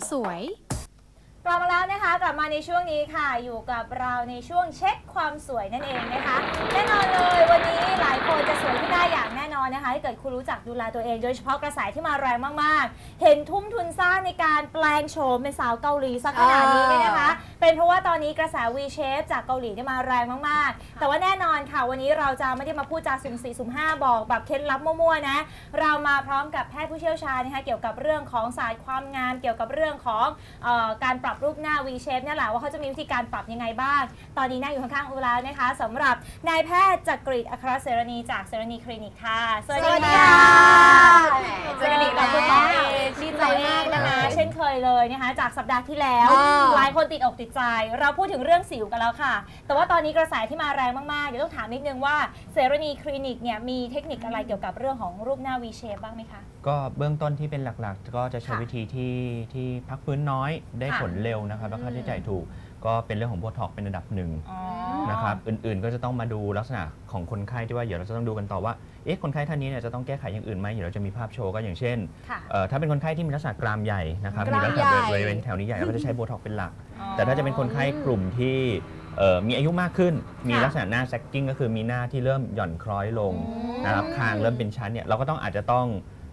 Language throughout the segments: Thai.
ความสวย กลับมาแล้วนะคะกลับมาในช่วงนี้ค่ะ อยู่กับเราในช่วงเช็คความสวยนั่นเองนะคะ แน่นอนเลยวันนี้หลายคนจะสวยขึ้นได้อย่างแน่นอนนะคะถ้าเกิดคุณรู้จักดูแลตัวเองโดยเฉพาะกระแสที่มาแรงมากๆ เห็นทุ่มทุนสร้างในการแปลงโฉมเป็นสาวเกาหลีสักขนาดนี้เนี่ยนะคะ เป็นเพราะว่าตอนนี้กระแส V shape จากเกาหลีเนี่ยมาแรงมาก ๆ แต่ว่าแน่นอนค่ะวันนี้เราจะไม่ได้มาพูดจาสุ่มสี่สุ่มห้าบอกแบบเคล็ดลับมั่ว ๆ นะ เรามาพร้อมกับแพทย์ผู้เชี่ยวชาญนะคะเกี่ยวกับเรื่องของศาสตร์ความงาม เกี่ยวกับเรื่องของเออการปรับรูปหน้า V shape เนี่ยแหละว่าเขาจะมีวิธีการปรับยังไงบ้าง ตอนนี้นั่งอยู่ข้างๆอูแล้วนะคะสำหรับนายแพทย์จักริดอัครเสรณีจากเสรณีคลินิกค่ะสวัสดีค่ะสวัสดีค่ะเจอกันอีกแล้วดีใจมากนะคะเช่นเคยเลยนะคะจากสัปดาห์ที่แล้วอ่าหลายคนติดอกติดใจ เราพูดถึงเรื่องสิวกันแล้วค่ะ แต่ว่าตอนนี้กระแสที่มาแรงมาก ๆ เดี๋ยวต้องถามนิดนึงว่าเซรณีคลินิกเนี่ยมีเทคนิคอะไรเกี่ยวกับเรื่องของรูปหน้า V shape บ้างไหมคะ ก็เบื้องต้นที่เป็นหลักๆ ก็จะใช้ค่ะวิธีที่ที่พักฟื้นน้อยได้ค่ะผลเร็วนะครับแล้วค่าใช้จ่ายถูก ก็เป็นเรื่องของโบท็อกเป็นอันดับหนึ่งอ๋อ นะครับอื่นๆก็จะต้องมาดูลักษณะของคนไข้ที่ว่าเดี๋ยวเราจะต้องดูกันต่อว่าเอ๊ะคนไข้ท่านนี้เนี่ยจะต้องแก้ไขอย่างอื่นไหมเดี๋ยวเราจะมีภาพโชว์ก็อย่างเช่นค่ะ เอ่อถ้าเป็นคนไข้ที่มีลักษณะกรามใหญ่นะครับกมีรามลักษณะใหญ่บริเวณแถวนี้ใหญ่เราก็จะใช้โบท็อกเป็นหลักอ๋อแต่ถ้าจะเป็นคนไข้กลุ่มที่เอ่อมีอายุมากขึ้น มีค่ะลักษณะหน้าแซกกิ้งก็คือมีหน้าที่เริ่มหย่อนคล้อยลงนะครับคางเริ่มเป็นชั้นเนี่ยเราก็ต้องอาจจะต้อง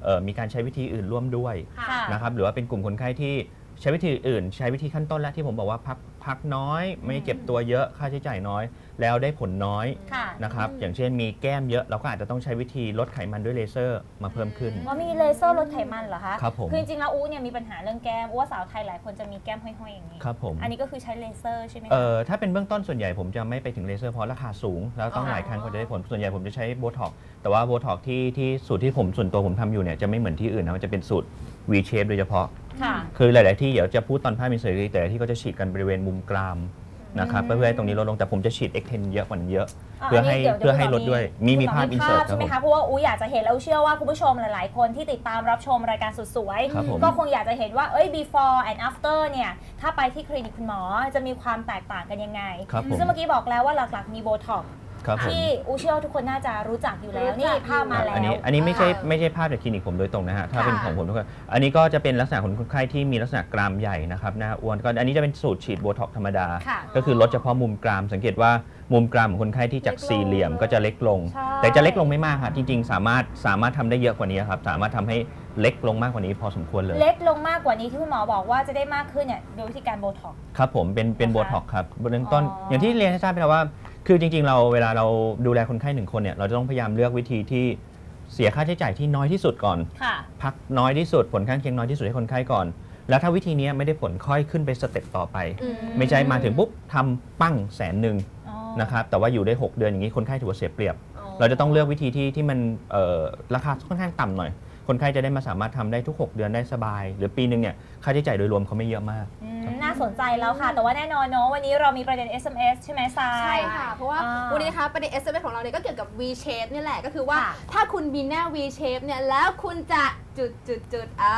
เออมีการใช้วิธีอื่นร่วมด้วย ค่ะ นะครับหรือว่าเป็นกลุ่มคนไข้ที่ ใช้วิธีอื่น ใช้วิธีขั้นต้นแล้วที่ผมบอกว่าพักพักน้อย ไม่เก็บตัวเยอะค่าใช้จ่ายน้อย แล้วได้ผลน้อยค่ะนะครับอย่างเช่นมีแก้มเยอะเราก็อาจจะต้องใช้วิธีลดไขมันด้วยเลเซอร์มาเพิ่มขึ้น ว่ามีเลเซอร์ลดไขมันเหรอคะครับผมคือจริงๆแล้วอู้เนี่ยมีปัญหาเรื่องแก้มอู้ว่าสาวไทยหลายคนจะมีแก้มห้อยๆอย่างนี้ครับผมอันนี้ก็คือใช้เลเซอร์ใช่ไหมคะ เอ่อถ้าเป็นเบื้องต้นส่วนใหญ่ผมจะไม่ไปถึงเลเซอร์เพราะราคาสูง แล้วต้องอ๋อหลายครั้งกว่าจะได้ผลส่วนใหญ่ผมจะใช้โบท็อกแต่ว่าโบท็อกที่ที่สูตรที่ผมส่วนตัวผมทำอยู่เนี่ยจะไม่เหมือนที่อื่นนะมันจะเป็นสูตร V shape โดยเฉพาะ ค่ะ คือหลาย ๆ ที่เดี๋ยวจะพูดตอนภาพมีเสรีแต่ละที่ก็จะฉีดกันบริเวณมุมกรามนะครับอืมเพื่อให้ตรงนี้ลดลงแต่ผมจะฉีด X10 เยอะกว่านั้นเยอะะเพื่อให้นนี้ดี๋ยวเพื่อให้ลดด้วยมีมีคุณหภาพ insert ครับใช่ไหมผมคะเพราะว่าอู้อยากจะเห็นแล้วเชื่อว่าคุณผู้ชมหลาย ๆ คนที่ติดตามรับชมรายการสุดสวยครับผมก็คงอยากจะเห็นว่าเอ้ย before and after เนี่ยถ้าไปที่คลินิกคุณหมอจะมีความแตกต่างกันยังไงครับผมซึ่งเมื่อกี้บอกแล้วว่าหลัก ๆ มีโบท็อกซ์ ครับผมที่อู้เชื่อว่าทุกคนน่าจะรู้จักอยู่แล้วรู้จักนี่ภาพมาอะแล้ว อันนี้อันนี้ไม่ใช่อ่าไม่ใช่ภาพจากคลินิกผมโดยตรงนะฮะถ้าเป็นค่ะของผมทุกคนอันนี้ก็จะเป็นลักษณะของคนไข้ที่มีลักษณะกรามใหญ่นะครับหน้าอ้วนก็อันนี้จะเป็นสูตรฉีดโบท็อกธรรมดา ค่ะก็คือลดเฉพาะมุมกราม สังเกตว่ามุมกรามของคนไข้ที่จากเล็กลงสี่เหลี่ยมก็จะเล็กลง ใช่ แต่จะเล็กลงไม่มากครับจริง ๆ สามารถสามารถทำได้เยอะกว่านี้ครับสามารถทำให้เล็กลงมากกว่านี้พอสมควรเลย เล็กลงมากกว่านี้ที่คุณหมอบอกว่าจะได้มากขึ้นเนี่ยโดยวิธีการโบท็อกซ์ ครับผมเป็นเป็นนะคะโบท็อกครับเบื้องต้นอ๋อออย่างที่เรียนให้ทราบไปแล้วว่า คือจริงๆ เราเวลาเราดูแลคนไข้หนึ่งคนเนี่ยเราจะต้องพยายามเลือกวิธีที่เสียค่าใช้จ่ายที่น้อยที่สุดก่อน ค่ะ พักน้อยที่สุดผลข้างเคียงน้อยที่สุดให้คนไข้ก่อน แล้วถ้าวิธีนี้ไม่ได้ผลค่อยขึ้นไปสเต็ปต่อไป อืมไม่ใช่มาถึงปุ๊บทำปั้งแสนหนึ่งอ๋อนะครับแต่ว่าอยู่ได้ 6 เดือนอย่างนี้คนไข้ถือว่าเสียเปรียบ เราจะต้องเลือกวิธีที่ที่มันเอ่อราคาค่อนข้างต่ำหน่อย คนไข้จะได้มาสามารถทำได้ทุก 6 เดือนได้สบาย หรือปีหนึ่งเนี่ยค่าใช้จ่ายโดยรวมเขาไม่เยอะมาก อืมน่า สนใจแล้วค่ะ แต่ว่าแน่นอนเนาะวันนี้เรามีประเด็น SMS ใช่ไหมทราใช่ยค่ะ เพราะว่าอ่าวันนี้นะคะประเด็น SMS ของเราเนี่ยก็เกี่ยวกับ V shape นี่แหละก็คือว่า ค่ะถ้าคุณมีหน้า V shape เนี่ยแล้วคุณจะ จุดจุดจุดอ่า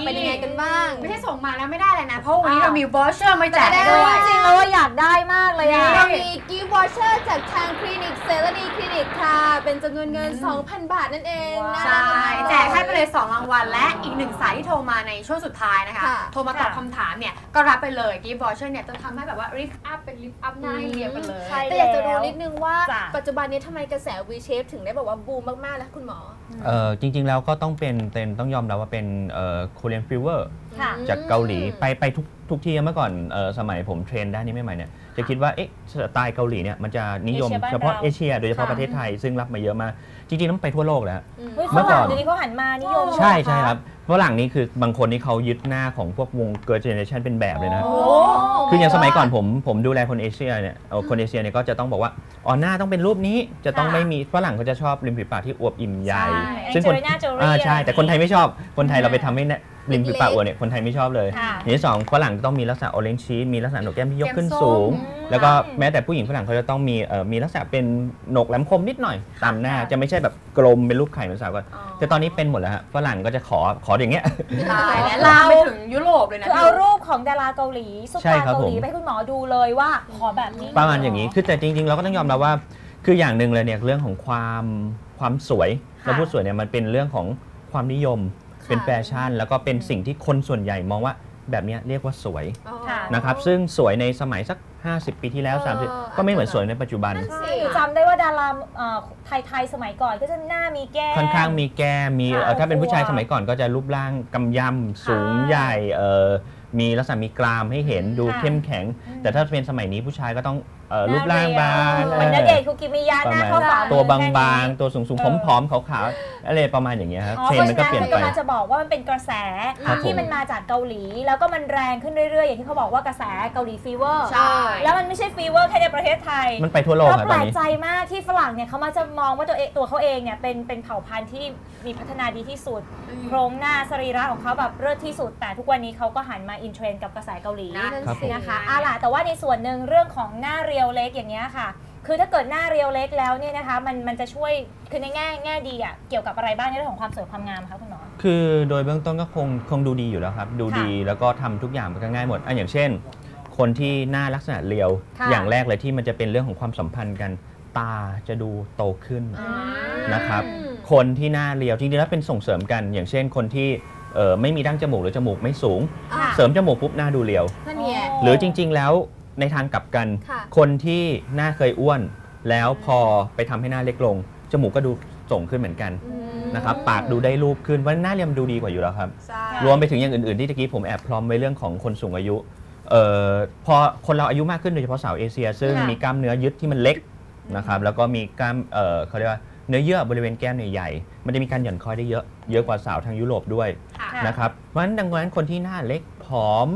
นี่ เป็นยังไงกันบ้าง ไม่ใช่ส่งมาแล้วไม่ได้เลยนะ เพราะวันนี้อ้าวเรามีวอชเชอร์มาแจกให้ได้ด้วยจริงๆแล้วว่าอยากได้มากเลยอะเรามีกิฟต์วอเชอร์จากทางคลินิกเซเลนีคลินิกค่ะ เป็นจำนวนเงิน 2,000 บาทนั่นเองว้าวน่าใช่ รักแจกให้ไปเลย 2 รางวัล และอีกหนึ่งสายที่โทรมาในช่วงสุดท้ายนะคะ ค่ะ โทรมาตอบค่ะคำถามเนี่ย ก็รับไปเลยกิฟต์วอชเชอร์เนี่ยจะทำให้แบบว่าลิฟต์อัพเป็นลิฟต์อัพหน้าให้เรียบกันเลย ใช่ แต่อยากจะรู้นิดนึงว่าจ้ะ ปัจจุบันนี้ทำไมกระแส V shape ถึงได้แบบว่าบูมมาก ๆ แล้วคุณหมอ เอ่อจริงๆแล้วก็ต้องเป็นเป็นต้องยอมรับว่าเป็นเอ่อ Korean fever ค่ะ จากเกาหลีไปไปทุกทุกที่เมื่อก่อนเอ่อสมัยผมเทรนด้านนี้ใหม่ๆเนี่ยจะคิดว่าเอ๊ะสไตล์เกาหลีเนี่ยมันจะนิยมเอเชียบ้านเฉพาะเราเอเชีย โดยเฉพาะค่ะ ประเทศไทยซึ่งรับมาเยอะมากจริงๆต้องไปทั่วโลกแล้ว เฮ้ยเมื่ฝอก่รั่องนเดี๋ยวนี้เขาหันมานิยมใช่เหอใช่คะครับ ฝรั่งนี่คือบางคนนี่เขายึดหน้าของพวกวงเกิร์ลเจเนเรชันเป็นแบบเลยนะโอ้คืออย่างสมัยก่อนผมผมดูแลคนเอเชียเนี่ยเอ่อคนเอเชียเนี่ยก็จะต้องบอกว่าอ๋อหน้าต้องเป็นรูปนี้จะต้องค่ะไม่มีฝรั่งเขาจะชอบริมฝีปากที่อวบอิ่มใหญ่ ใช่ซึ่งคน Angelina Jolie อ่าใช่ แต่คนไทยไม่ชอบคนไทยเราไปทำให้เนี่ย ริมฝีปากเล็กๆอวบเนี่ยคนไทยไม่ชอบเลยค่ะอย่างที่สองฝรั่งจะต้องมีลักษณะออเรนจ์ชีสมีลักษณะโหนกแก้มที่ยกขึ้นแก้มส้มสูงอืมแล้วก็แม้แต่ผู้หญิงฝรั่งเขาจะต้องมีเอ่อมีลักษณะเป็นโหนกแหลมคมนิดหน่อยตามหน้าค่ะจะไม่ใช่แบบกลมเป็นรูปไข่เหมือนสาวก่อนแต่ตอนนี้เป็นหมดแล้วฮะฝรั่งก็จะขอขออย่างเงี้ย ตายแล้วลามไปถึงยุโรปเลยนะคือเอารูปของดาราเกาหลีซุปใช่ตาร์ครับเกาหลีผม ไปให้คุณหมอดูเลยว่าขอแบบนี้ประมาณอย่างนี้ คือแต่จริง ๆ เราก็ต้องยอมรับว่า คืออย่างหนึ่งเลยเนี่ยเรื่องของความความสวย ค่ะ เราพูดสวยเนี่ยมันเป็นเรื่องของความนิยม เป็นแฟชั่น แล้วก็เป็นสิ่งที่คนส่วนใหญ่มองว่าแบบเนี้ยเรียกว่าสวยค่ะ นะครับซึ่งสวยในสมัยสัก 50 ปีที่แล้ว เออ 30 ก็ไม่เหมือนสวยในปัจจุบัน นั่นสิใช่หนูจำได้ว่าดาราเอ่อไทย ๆ สมัยก่อนก็จะหน้ามีแก้ม ค่อนข้างมีแก้มมีค่ะเอ่อถ้าเป็นผู้ชายตัวสมัยก่อนก็จะรูปร่างกำยำสูงค่ะใหญ่เอ่อมีลักษณะมีกรามให้เห็นดูค่ะ เข้มแข็งอืมแต่ถ้าเป็นสมัยนี้ผู้ชายก็ต้องเอ่อรูปร่างบาง เหมือนณเดชน์คุกิมิยะประหน้ามาณเข้าฝามือตัวบแค่นี้างๆ ตัวสูงเอๆอผอมๆขาวๆ อะไรประมาณอย่างเงี้ยครับอ๋อเทรเพนราะด์มันฉะก็นั้นเปลี่ยนไป กำลังจะบอกว่ามันเป็นกระแสครับที่ผม มันมาจากเกาหลี แล้วก็มันแรงขึ้นเรื่อยๆ อย่างที่เขาบอกว่ากระแสเกาหลีฟีเวอร์ใช่ แล้วมันไม่ใช่ฟีเวอร์แค่ในประเทศไทยมันไปทั่วโลกก็ครับแปตลอนกนี้ ใจมากที่ฝรั่งเนี่ยเขามาจะมองว่าตัวเองตัวเขาเองเนี่ยเป็นเป็นเผ่าพันธุ์ที่มีพัฒนาดีที่สุดโครงหน้าสรีระของเขาแบบเลิศที่สุด แต่ทุกวันนี้เขาก็หันมาอินเทรนด์กับกระแสเกาหลี นั่นครับสิ นะคะเอาล่ะแต่ว่าในส่วนหนึ่งเรื่องของหน้าเรียวเล็กอย่างเงี้ยค่ะ คือถ้าเกิดหน้าเรียวเล็กแล้วเนี่ยนะคะมันมันจะช่วยคือในแง่แง่ดีอะเกี่ยวกับอะไรบ้างในเรื่องของความสวยความงามคะคุณหมอ คือโดยเบื้องต้นก็คงคงดูดีอยู่แล้วครับ ดูค่ะดีแล้วก็ทำทุกอย่างมันก็ง่ายหมดอะอย่างเช่น คนที่หน้าลักษณะเรียว ค่ะอย่างแรกเลยที่มันจะเป็นเรื่องของความสัมพันธ์กัน ตาจะดูโตขึ้น อ่า นะครับ คนที่หน้าเรียวจริงๆแล้วเป็นส่งเสริมกัน อย่างเช่น คนที่เอ่อไม่มีดั้งจมูกหรือจมูกไม่สูง ค่ะ เสริมจมูกปุ๊บหน้าดูเรียว นั่นเนี่ยหรือจริง ๆ แล้ว ในทางกลับกัน ค่ะ คนที่หน้าเคยอ้วน แล้วพอไปทำให้หน้าเล็กลง จมูกก็ดูส่งขึ้นเหมือนกันนะครับปากดูได้รูปขึ้นเพราะฉะนั้นหน้าเรียวมันดูดีกว่าอยู่แล้วครับ ใช่ รวมไปถึงอย่างอื่น ๆ ที่ตะกี้ผมแอบพร้อมไว้เรื่องของคนสูงอายุเอ่อพอคนเราอายุมากขึ้นโดยเฉพาะสาวเอเชีย ซึ่งค่ะ มีกล้ามเนื้อยึดที่มันเล็กนะครับแล้วก็มีกล้ามเอ่อเขาเรียกว่าเนื้อเยื่อบริเวณแก้มเนี่ยใหญ่ มันจะมีการหย่อนคอยได้เยอะ เยอะกว่าสาวทางยุโรปด้วยค่ะค่ะนะครับเพราะฉะนั้นดังนั้นคนที่หน้าเล็กผอม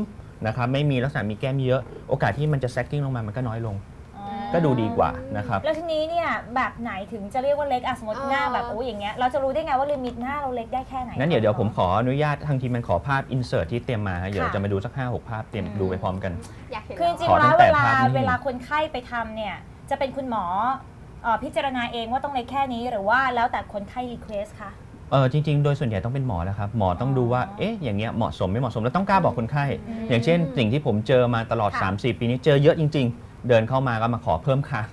นะครับไม่มีลักษณะมีแก้มเยอะโอกาสที่มันจะแซกกิ้งลงมามันก็น้อยลง อ๋อก็ดูดีกว่านะครับแล้วทีนี้เนี่ยแบบไหนถึงจะเรียกว่าเล็กอะสมมติเออหน้าแบบโอ้ยอย่างเงี้ยเราจะรู้ได้ไงว่าลิมิตหน้าเราเล็กได้แค่ไหน งั้นเดี๋ยวเดี๋ยวผมขออนุญาตทางทีมมันขอภาพอินเสิร์ตที่เตรียมมาฮะเดี๋ยวค่ะ จะมาดูสัก 5 6 ภาพเตรียมอืมดูไปพร้อมกัน อยากเห็นคือจริงขอๆแล้วตั้งแต่เวลาภาพนี้เวลาคนไข้ไปทำเนี่ยจะเป็นคุณหมอเอ่อพิจารณาเองว่าต้องเล็กแค่นี้หรือว่าแล้วแต่คนไข้รีเควสคะ เออจริงๆ โดยส่วนใหญ่ต้องเป็นหมอนะครับ หมอต้องดูว่าอ๋อเอ๊ะ อย่างเงี้ยเหมาะสมไม่เหมาะสม แล้วต้องกล้าบอกคนไข้อืมอย่างเช่น สิ่งที่ผมเจอมาตลอด ค่ะ 3-4 ปีนี้เจอเยอะจริง ๆ เดินเข้ามาก็มาขอเพิ่มค้าง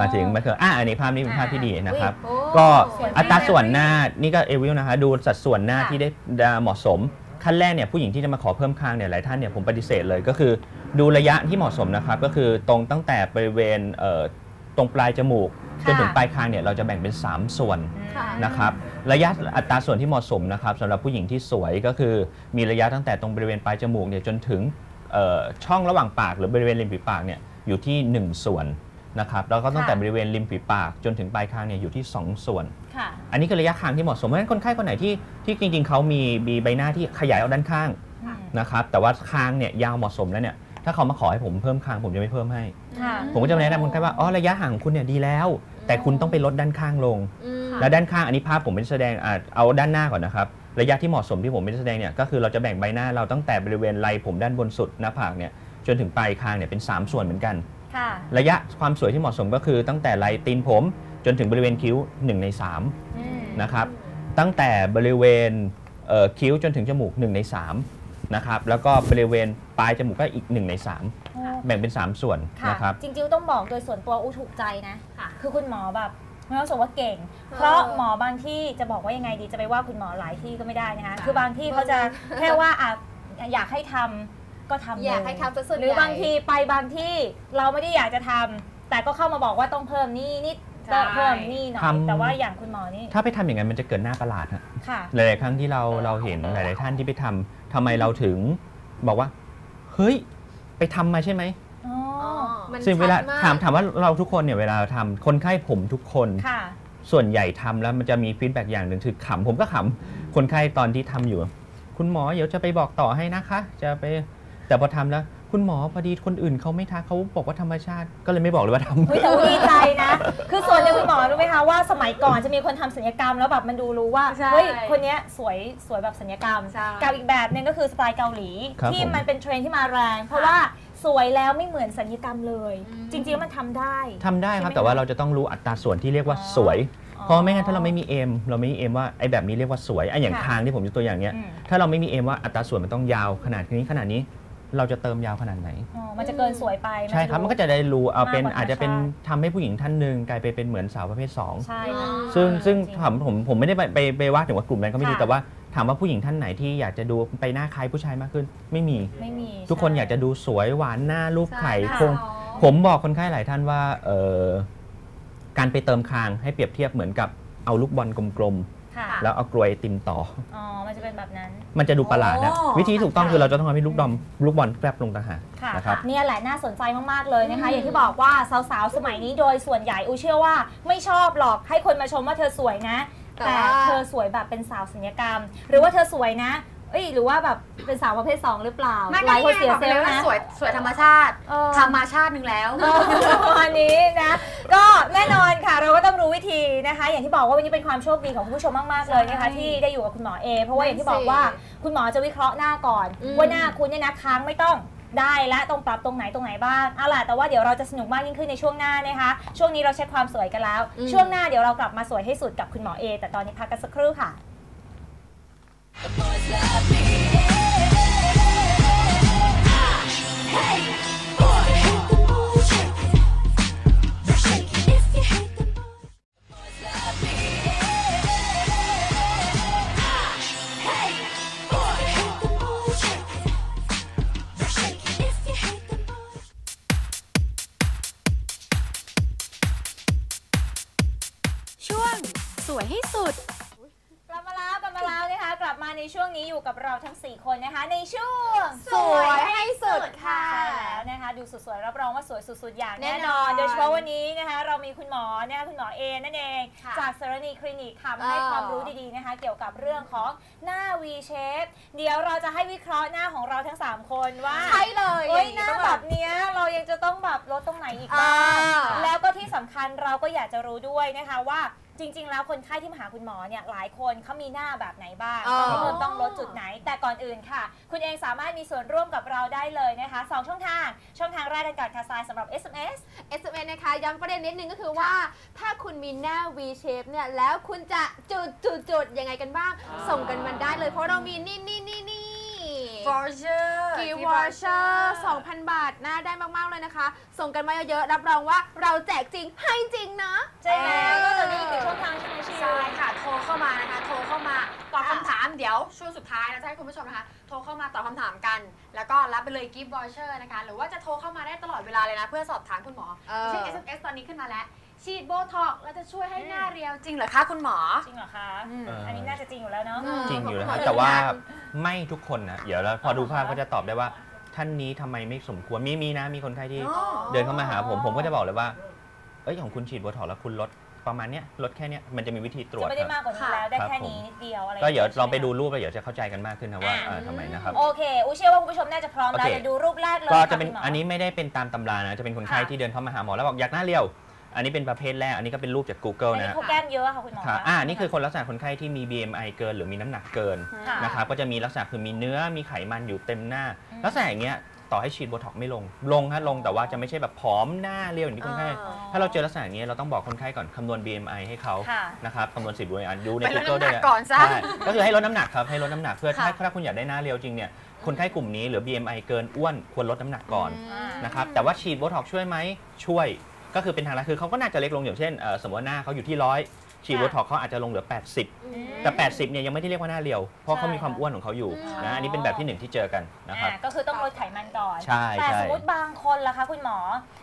มาถึงมาเถอะอะอันนี้ภาพนี้เป็นภาพที่ดีนะครับโอ้ก็สวยอัตราส่วนหน้านี่ก็เอวิลนะคะดูสัดส่วนหน้าค่ะที่ได้ได้เหมาะสม ขั้นแรกเนี่ยผู้หญิงที่จะมาขอเพิ่มคางเนี่ยหลายท่านเนี่ยผมปฏิเสธเลยก็คือ ดูระยะที่เหมาะสมนะครับก็คือตรงตั้งแต่บริเวณเอ่อ ตรงปลายจมูกจนถึงปลายคางเนี่ยเราจะแบ่งเป็น 3 ส่วนค่ะ นะครับระยะอัตราส่วนที่เหมาะสมนะครับสำหรับผู้หญิงที่สวยก็คือมีระยะตั้งแต่ตรงบริเวณปลายจมูกเนี่ยจนถึงเอ่อช่องระหว่างปาก หรือบริเวณริมฝีปากเนี่ยอยู่ที่ 1 ส่วนนะครับแล้วก็ตั้งแต่ค่ะ บริเวณริมฝีปากจนถึงปลายคางเนี่ยอยู่ที่ 2 ส่วน ค่ะ อันนี้คือระยะคางที่เหมาะสมเพราะฉะนั้นคนไข้คนไหนที่ที่จริงๆเขามีมีใบหน้าที่ขยายออกด้านข้างอืมนะครับแต่ว่าคางเนี่ยยาวเหมาะสมแล้วเนี่ย ถ้าเขามาขอให้ผมเพิ่มคางผมจะไม่เพิ่มให้ ค่ะ ผมก็จะแนะนำคนไข้ว่าอ๋อระยะห่างของคุณเนี่ยดีแล้ว แต่คุณต้องไปลดด้านข้างลง อืมแล้วด้านข้างอันนี้ภาพผมไม่ได้แสดงอะเอาด้านหน้าก่อนนะครับ ระยะที่เหมาะสมที่ผมไม่ได้แสดงเนี่ยก็คือเราจะแบ่งใบหน้าเราตั้งแต่บริเวณไหล่ผมด้านบนสุดหน้าผากเนี่ยจนถึงปลายคางเนี่ยเป็น 3 ส่วนเหมือนกัน ค่ะ ระยะความสวยที่เหมาะสมก็คือตั้งแต่ไหล่ตีนผมจนถึงบริเวณคิ้ว 1 ใน3อืมนะครับ ตั้งแต่บริเวณเอ่อคิ้วจนถึงจมูก 1 ใน3นะครับแล้วก็บริเวณป ลายจมูกก็อีก 1 ใน 3 แบ่งเป็น 3 ส่วนค่ะ นะครับ จริงๆ ต้องบอกโดยส่วนตัวอู้ถูกใจนะ ค่ะ คือคุณหมอแบบไม่รู้สึกว่าเก่งเออเพราะหมอบางที่จะบอกว่ายังไงดีจะไปว่าคุณหมอหลายที่ก็ไม่ได้นะคะคือบางที่เขาจะแค่ว่าอะอยากให้ทำก็ทำเลอยากให้ทำซะส่วนหรือใญ่บางทีไปบางที่เราไม่ได้อยากจะทำแต่ก็เข้ามาบอกว่าต้องเพิ่มนี่นิดใช่ เพิ่มนี่หน่อยทำ แต่ว่าอย่างคุณหมอนี่ถ้าไปทำอย่างนั้นมันจะเกิดหน้าประหลาดฮะค่ะ หลาย ๆ ครั้งที่เราเราเห็นหลาย ๆ ท่านที่ไปทำทำไมเราถึงบอกว่า เฮ้ย ไปทำมาใช่ไหมอ๋ออ๋อมันซึ่งเวลาชัดกถามถามว่าเราทุกคนเนี่ยเวลาทำคนไข้ผมทุกคน ค่ะ ส่วนใหญ่ทำแล้วมันจะมีฟีดแบ็กอย่างหนึ่งคือขำผมก็ขำคนไข้ตอนที่ทำอยู่ คุณหมอเดี๋ยวจะไปบอกต่อให้นะคะ จะไปแต่พอทำแล้ว คุณหมอพอดีคนอื่นเขาไม่ทักเขาบอกว่าธรรมชาติก็เลยไม่บอกเลยว่าทำ เฮ้ยแต่ว่าดีใจนะ คือส่วนหนึ่งคุณหมอรู้ไหมคะว่าสมัยก่อนจะมีคนทำศัลยกรรมแล้วแบบมันดูรู้ว่าใช่เฮ้ยคนเนี้ยสวยสวยแบบศัลยกรรมใช่ กับอีกแบบหนึงก็คือสไตล์เกาหลี ครับที่ผม มันเป็นเทรนด์ที่มาแรง เพราะว่าสวยแล้วไม่เหมือนศัลยกรรมเลย จริงๆแล้วมันทำได้ ทำได้ครับ ใช่ไหมแต่ว่าคะเราจะต้องรู้อัตราส่วนที่เรียกว่าอ๋อสวยอ๋อเพราะไม่งั้นถ้าเราไม่มีเอมเราไม่มีเอมว่าไอ้แบบนี้เรียกว่าสวยไอ้อย่างค่ะคางที่ผมยกตัวอย่างเนี้ยอืม ถ้าเราไม่มีเอมว่าอัตราส่วนมันต้องยาวขนาดนี้ขนาดนี้ เราจะเติมยาวขนาดไหน อ๋อมันจะเกินสวยไปใช่ครับ มันก็จะได้รู้เอาเป็นมากกว่าอาจจะเป็นธรรมชาติ ทำให้ผู้หญิงท่านหนึ่งกลายไปเป็นเหมือนสาวประเภท2ใช่ค่ะ ซึ่งซึ่งจริงผมผมผมไม่ได้ไปไปไปว่าถึงว่ากลุ่มนั้นเขาไม่ดีค่ะ แต่ว่าถามว่าผู้หญิงท่านไหนที่อยากจะดูไปหน้าคล้ายผู้ชายมากขึ้น ไม่มี ไม่มีทุกคนใช่อยากจะดูสวยหวานหน้ารูปไข่ใช่โครงผมบอกคนไข้หลายท่านว่าเอ่อการไปเติมคางให้เปรียบเทียบเหมือนกับเอาลูกบอลกลม ค่ะๆแล้วเอากลวยติมต่อ อ๋อ มันจะเป็นแบบนั้น มันจะดูประหลาดนะโอ้ วิธีที่ถูกต้องคือเราจะต้องทำให้ลูกดอมลูกบอลแกลบลงต่างหากค่ะ นะครับ เนี่ยแหละน่าสนใจมาก ๆ เลยนะคะอย่างที่บอกว่าสาวๆ สมัยนี้โดยส่วนใหญ่อูเชื่อว่าไม่ชอบหรอกให้คนมาชมว่าเธอสวยนะ แต่แต่ว่า เธอสวยแบบเป็นสาวสัญญกรรม หรือว่าเธอสวยนะ เอ้ยหรือว่าแบบเป็นสาวประเภท2หรือเปล่าไม่หลายคนเสียบอกเซไปลเลยล์ว่านะสวยสวยธรรมชาติเออธรรมชาติหนึ่งแล้วประมาณนี้นะ ก็แน่นอนค่ะ เราก็ต้องรู้วิธีนะคะ อย่างที่บอกว่าวันนี้เป็นความโชคดีของคุณผู้ชมมากๆเลยนะคะใช่ที่ได้อยู่กับคุณหมอเอเพราะว่าอย่างที่บอกว่าคุณหมอจะวิเคราะห์หน้าก่อนอืมว่าหน้าคุณเนี่ยนะค้างไม่ต้องได้และต้องปรับตรงไหนตรงไหนบ้างเอาล่ะแต่ว่าเดี๋ยวเราจะสนุกมากยิ่งขึ้นในช่วงหน้านะคะ ช่วงนี้เราเช็คความสวยกันแล้วอืมช่วงหน้าเดี๋ยวเรากลับมาสวยให้สุดกับคุณหมอเอแต่ตอนนี้พักกันสักครู่ค่ะ The boys love me. Hey, hey, 4 คนนะคะ ในช่วงสวยให้สุดค่ะ ใช่แล้วนะคะ ดูสวยๆรับรองว่าสวยสุดๆอย่างแน่แน่นนออนนโดยเฉพาะวันนี้นะคะ เรามีคุณหมอนะคะคุณหมอเอนั่นเอง ค่ะจากสรณีคลินิกค่ะมาให้เออ ความรู้ดีๆนะคะ เกี่ยวกับเรื่องของหน้า V shape เดี๋ยวเราจะให้วิเคราะห์หน้าของเราทั้ง 3 คนว่าใช่เลยเฮ้ยอหงน้าต้องแบบเนี้ยเรายัง จะต้องแบบลดตรงไหนอีกบ้างอ่าแล้วก็ที่สำคัญเราก็อยากจะรู้ด้วยนะคะว่าจริง ๆ แล้วคนไข้ที่มาหาคุณหมอเนี่ยหลายคนเขามีหน้าแบบไหนบ้างอ๋อ ต้องเพิ่มต้องลดจุดไหน แต่ก่อนอื่นค่ะ คุณเองสามารถมีส่วนร่วมกับเราได้เลยนะคะสองช่องทางช่องทางแรกกันก่อนค่ะทรายสำหรับ SMS SMS นะคะย้ำประเด็นนิดนึงก็คือว่า ถ้าคุณมีหน้า V shape เนี่ยแล้วคุณจะจุดจุดจุดยังไงกันบ้าง ส่งกันมาได้เลยเพราะเรามีนี่นี่นี่นี่ Forger กีวอร์เชอร์2,000 บาทหน้าได้มาก ๆ เลยนะคะ ส่งกันมาเยอะๆ รับรองว่าเราแจกจริงให้จริงนะ ใช่ไหมเออก็จะมีอีกหนึ่งช่องทางใช่ไหมชิวใช่ค่ะ โทรเข้ามานะคะ โทรเข้ามาตอบคำถามเดี๋ยวช่วงสุดท้ายเราจะให้คุณผู้ชมนะคะ โทรเข้ามาตอบคำถามกัน แล้วก็รับไปเลยกิฟต์วอเชอร์นะคะ หรือว่าจะโทรเข้ามาได้ตลอดเวลาเลยนะ เพื่อสอบถามคุณหมอเออเช่น SMS ตอนนี้ขึ้นมาแล้วฉีดโบท็อกซ์แล้วจะช่วยให้หน้าเรียวจริงเหรอคะคุณหมอ จริงเหรอคะอืมเอออัอันนี้น่าจะจริงอยู่แล้วเนาะอืมจริงอยู่แล้วขคอรับบคุณแต่ว่าครับ ไม่ทุกคนนะเดี๋ยวเราพอดูภาพก็จะตอบได้ว่า ท่านนี้ทำไมไม่สมควรมีมีนะมีคนไข้ที่ อ๋อ เดินเข้ามาหาผมผมก็จะบอกเลยว่า เอ้ยของคุณฉีดโบท็อกซ์แล้วคุณลดประมาณเนี้ยลดแค่เนี้ยมันจะมีวิธีตรวจะจไม่ได้ครับมากกว่านี้แล้วได้ครับแค่ผม นี้นิดเดียวอะไรก็เดี๋ยวใช่หมลองไปดูรูปแล้วเดี๋ยวจะเข้าใจกันมากขึ้นนะว่าอ่าเอ่อทำไมนะครับ โอเคอูเชื่อว่าคุณผู้ชมน่าจะพร้อมแล้วโอเค เดี๋ยวดูรูปแรกเลยก็ค่จะเป็นคุณหม อันนี้ไม่ได้เป็นตามตำรานะจะเป็นคนไข้ที่เดินเข้ามาหาหมอแล้วบอกอยากหน้าเรียว อันนี้เป็นประเภทแรก อันนี้ก็เป็นรูปจากอั Google นนี้นะ เขาแก้มเยอะค่ะคุณหมอครับอ่า นี่คือคนลักษณะคนไข้ที่มี BMI เกิน หรือมีน้ำหนักเกินค่ะ นะครับ ก็จะมีลักษณะคือมีเนื้อ มีไขมันอยู่เต็มหน้า อืม ลักษณะอย่างเงี้ย ต่อให้ฉีดโบท็อกซ์ไม่ลง ลงฮะ ลง แต่ว่าจะไม่ใช่แบบผอมหน้าเรียวอย่างที่คนไข้ อ๋อถ้าเราเจอลักษณะอย่างเงี้ยเราต้องบอกคนไข้ก่อนคำนวณ BMI ให้เขา ค่ะ นะครับ คำนวณ10 BMI ดูใน ไปลด Google น้ำหนัได้กเลยก่อนซะ ใช่ก็คือให้ลดน้ำหนักครับ ให้ลดน้ำหนักเพื่อถ้าค่ะ ถ้าคุณอยากได้หน้าเรียวจริงเนี่ย คนไข้กลุ่มนี้หรือ BMI เกินอ้วนควรลดน้ำหนักก่อนอ่านะครับแต่ว่าฉีดโบท็อกซ์ช่วยไหมช่วย ก็คือเป็นทางลัดคือเขาก็น่าจะเล็กลงอย่างเช่นเอ่อสมมติว่าหน้าเขาอยู่ที่ร้อยฉีดค่ะโบท็อกซ์เขาอาจจะลงเหลือ 80แต่ 80เนี่ยยังไม่ได้เรียกว่าหน้าเรียว เพราะเขามีความอ้วนของเขาอยู่อืมนะอันนี้เป็นแบบที่หนึ่งที่เจอกันนะครับอ่าก็คือต้องลดไขมันก่อน ใช่แต่ใช่ สมมติบางคนล่ะคะ คุณหมอ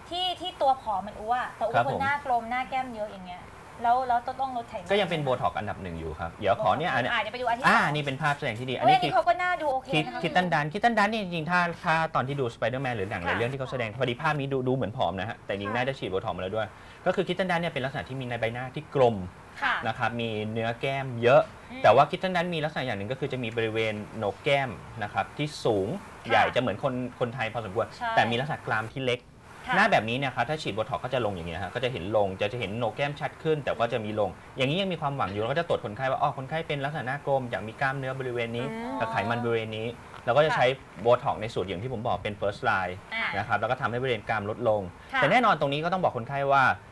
ที่ที่ตัวผอมมันอ้วนแต่อ้วครันบคผนมหน้ากลมหน้าแก้มเยอะอย่างเงี้ย แล้วแล้วต้องลดไขมันก็ยังเป็นโบท็อกซ์อันดับหนึ่งอยู่ครับ เดี๋ยวขอเนี่ยอันเนี้ยอ่าเดี๋ยวไปดูอันที่อ่าสองนี่เป็นภาพแสดงที่ดี อัอันนนี้นี้คือเขาก็น่าดูโอเคคิดนะคะคิดตันดันคิดตันดันเนี่ยจริงๆถ้าถ้าตอนที่ดูสไปเดอร์แมนหรือหนังหค่ะรือเรื่องที่เขาแสดงพอดีภาพนี้ดูดูเหมือนผอมนะฮะแต่จริงๆน่าจะฉีดโบท็อกซ์มาแล้วด้วย ก็คือคิดตันดันเนี่ยเป็นลักษณะที่มีในใบหน้าที่กลมค่ะนะครับมีเนื้อแก้มเยอะอืมแต่ว่าคิดตันดันมีลักษณะอย่างหนึ่งก็คือจะมีบริเวณโหนกแก้มนะครับที่สูงค่ะใหญ่จะเหมือนคนคนไทยพอสมควรใช่แต่มีลักษณะกรามที่เล็กค่ะ หน้าแบบนี้เนี่ยครับถ้าฉีดโบท็อกซ์ก็จะลงอย่างเงี้ยฮะก็จะเห็นลงจะจะเห็นโหนกแก้มชัดขึ้น แต่ก็จะมีลง อย่างนี้ยังมีความหวังอยู่เราก็จะตรวจคนไข้ว่าอ๋อคนไข้เป็นลักษณะหน้ากลมอยากมีกล้ามเนื้อบริเวณนี้อืมกับไขมันบริเวณนี้เราก็จะค่ะใช้โบท็อกซ์ในสูตรอย่างที่ผมบอกเป็น first line อ่านะครับแล้วก็ทำให้บริเวณกรามลดลงค่ะแต่แน่นอนตรงนี้ก็ต้องบอกคนไข้ว่าเอ่อ